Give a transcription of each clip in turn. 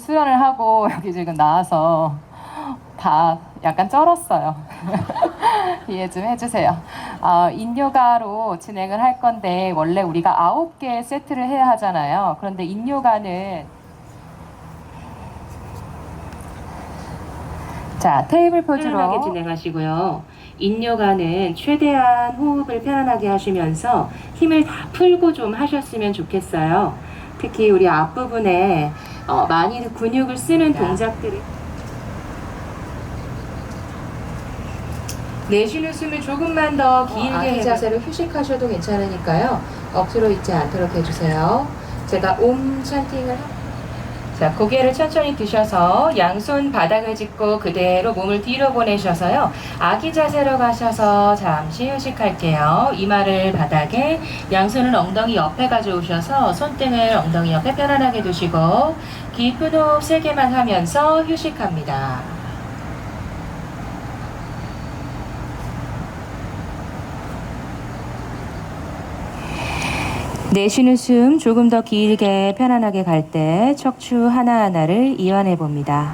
수련을 하고 여기 지금 나와서 다 약간 쩔었어요. 이해 좀 해주세요. 어, 인요가로 진행을 할 건데 원래 우리가 아홉 개 세트를 해야 하잖아요. 그런데 인요가는 자 테이블 편안하게 포즈로 진행하시고요. 인요가는 최대한 호흡을 편안하게 하시면서 힘을 다 풀고 좀 하셨으면 좋겠어요. 특히 우리 앞부분에 어, 많이 근육을 쓰는 동작들을 내쉬는 숨을 조금만 더 길게 아기 해보세요. 자세로 휴식하셔도 괜찮으니까요. 억지로 있지 않도록 해주세요. 제가 옴 찬팅을 하- 자, 고개를 천천히 드셔서 양손 바닥을 짚고 그대로 몸을 뒤로 보내셔서요. 아기 자세로 가셔서 잠시 휴식할게요. 이마를 바닥에 양손은 엉덩이 옆에 가져오셔서 손등을 엉덩이 옆에 편안하게 두시고 깊은 호흡 세개만 하면서 휴식합니다. 내쉬는 숨 조금 더 길게 편안하게 갈 때 척추 하나하나를 이완해 봅니다.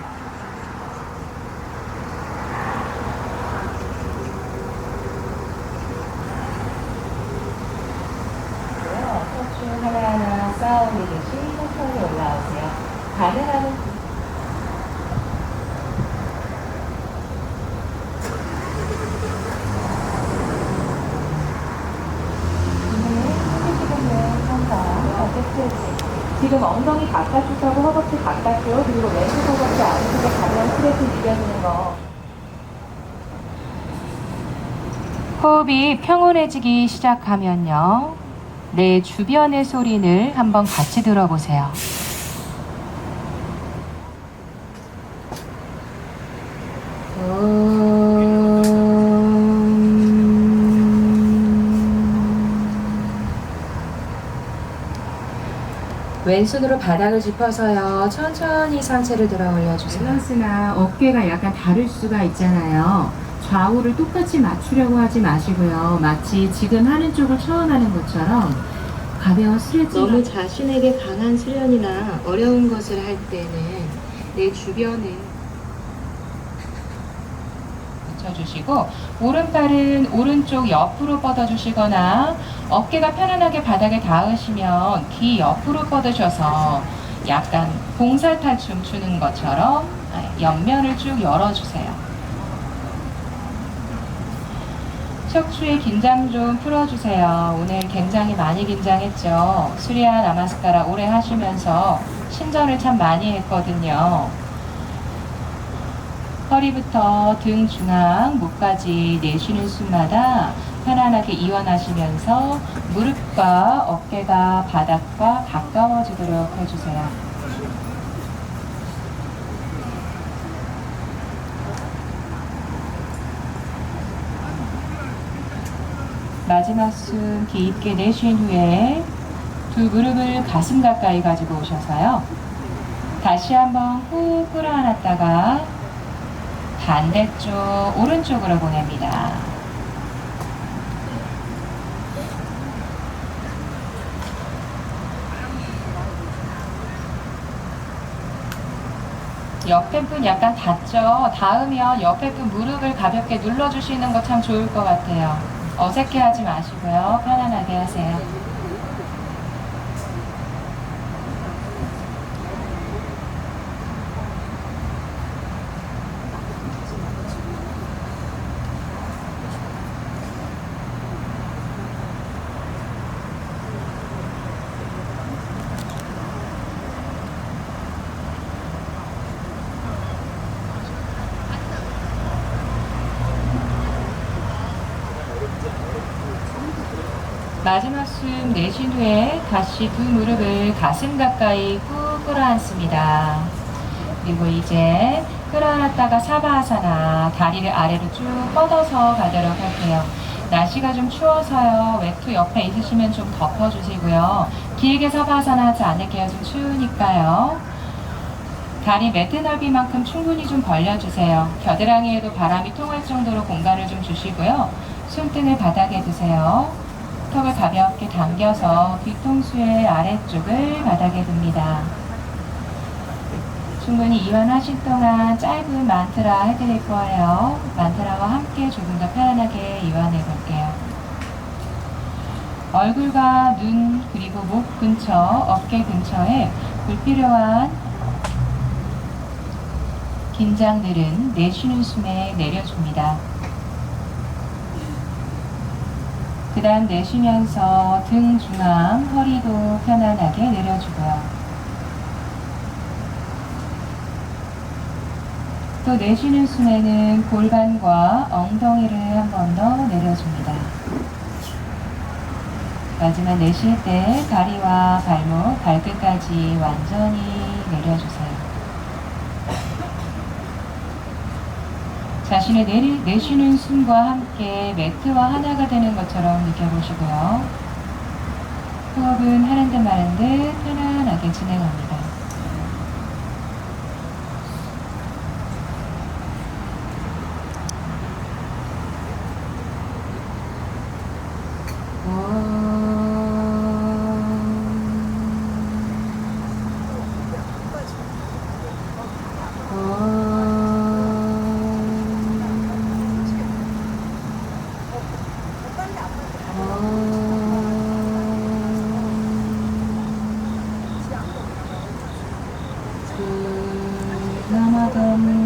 척추 하나하나 쌓아 올리듯이 천천히 올라오세요. 가능하면 지금 엉덩이 바깥쪽하고 허벅지 바깥쪽 그리고 왼쪽 허벅지 아래쪽에 가면 스트레스 느껴지는 거. 호흡이 평온해지기 시작하면요. 내 주변의 소리를 한번 같이 들어보세요. 왼손으로 바닥을 짚어서요. 천천히 상체를 들어 올려주세요. 밸런스나 어깨가 약간 다를 수가 있잖아요. 좌우를 똑같이 맞추려고 하지 마시고요. 마치 지금 하는 쪽을 처음 하는 것처럼 가벼운 스트레칭 너무 자신에게 강한 수련이나 어려운 것을 할 때는 내 주변을 붙여주시고 오른발은 오른쪽 옆으로 뻗어주시거나 어깨가 편안하게 바닥에 닿으시면 귀 옆으로 뻗으셔서 약간 봉사탈춤 추는 것처럼 옆면을 쭉 열어주세요. 척추의 긴장 좀 풀어주세요. 오늘 굉장히 많이 긴장했죠. 수리아 나마스카라 오래 하시면서 신전을 참 많이 했거든요. 허리부터 등 중앙, 목까지 내쉬는 숨마다 편안하게 이완하시면서 무릎과 어깨가 바닥과 가까워지도록 해주세요. 마지막 숨 깊게 내쉰 후에 두 무릎을 가슴 가까이 가지고 오셔서요. 다시 한번 후 끌어안았다가 반대쪽 오른쪽으로 보냅니다. 옆에 분 약간 닿죠? 닿으면 옆에 분 무릎을 가볍게 눌러주시는 거 참 좋을 것 같아요. 어색해하지 마시고요. 편안하게 하세요. 마지막 숨 내쉰 후에 다시 두 무릎을 가슴 가까이 꾹 끌어안습니다. 그리고 이제 끌어안았다가 사바아사나 다리를 아래로 쭉 뻗어서 가도록 할게요. 날씨가 좀 추워서요. 외투 옆에 있으시면 좀 덮어주시고요. 길게 사바아사나 하지 않을게요. 좀 추우니까요. 다리 매트 넓이만큼 충분히 좀 벌려주세요. 겨드랑이에도 바람이 통할 정도로 공간을 좀 주시고요. 손등을 바닥에 두세요. 턱을 가볍게 당겨서 뒤통수의 아래쪽을 바닥에 둡니다. 충분히 이완하신 동안 짧은 만트라 해드릴 거예요. 만트라와 함께 조금 더 편안하게 이완해 볼게요. 얼굴과 눈 그리고 목 근처, 어깨 근처에 불필요한 긴장들은 내쉬는 숨에 내려줍니다. 그 다음 내쉬면서 등 중앙, 허리도 편안하게 내려주고요. 또 내쉬는 숨에는 골반과 엉덩이를 한 번 더 내려줍니다. 마지막 내쉴 때 다리와 발목, 발끝까지 완전히 내려주세요. 자신의 내리, 내쉬는 숨과 함께 매트와 하나가 되는 것처럼 느껴보시고요. 호흡은 하는 듯 마는 듯 편안하게 진행합니다. 불